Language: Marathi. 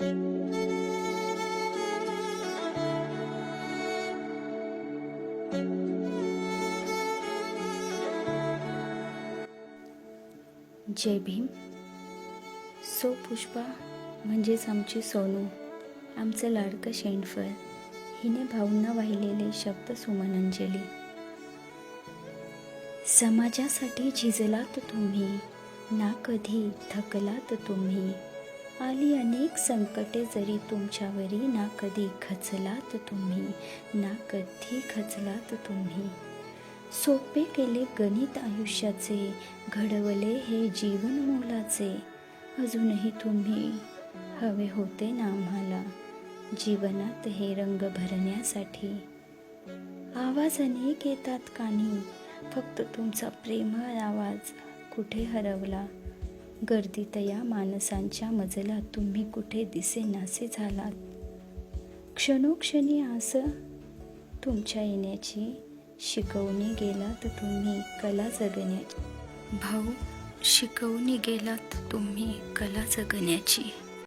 जय भीम. सो पुष्पा म्हणजेच आमची सोनू आमचं लाडकं शेंडफळ हिने भाऊंना वाहिलेले शब्द सुमनांजली. समाजासाठी झिजलात तुम्ही ना कधी थकलात तुम्ही. आली अनेक संकटे जरी तुमच्यावरी ना कधी खचलात तुम्ही ना कधी खचलात तुम्ही. सोपे केले गणित आयुष्याचे घडवले हे जीवन मोलाचे. अजूनही तुम्ही हवे होते ना आम्हाला जीवनात हे रंग भरण्यासाठी. आवाज अनेक येतात कानी फक्त तुमचा प्रेमळ आवाज कुठे हरवला? गर्दीत या माणसांच्या मजला तुम्ही कुठे दिसेनासे झालात? क्षणोक्षणी असं तुमच्या येण्याची शिकवणी गेलात तुम्ही कला जगण्याची. भाऊ शिकवणी गेलात तुम्ही कला जगण्याची.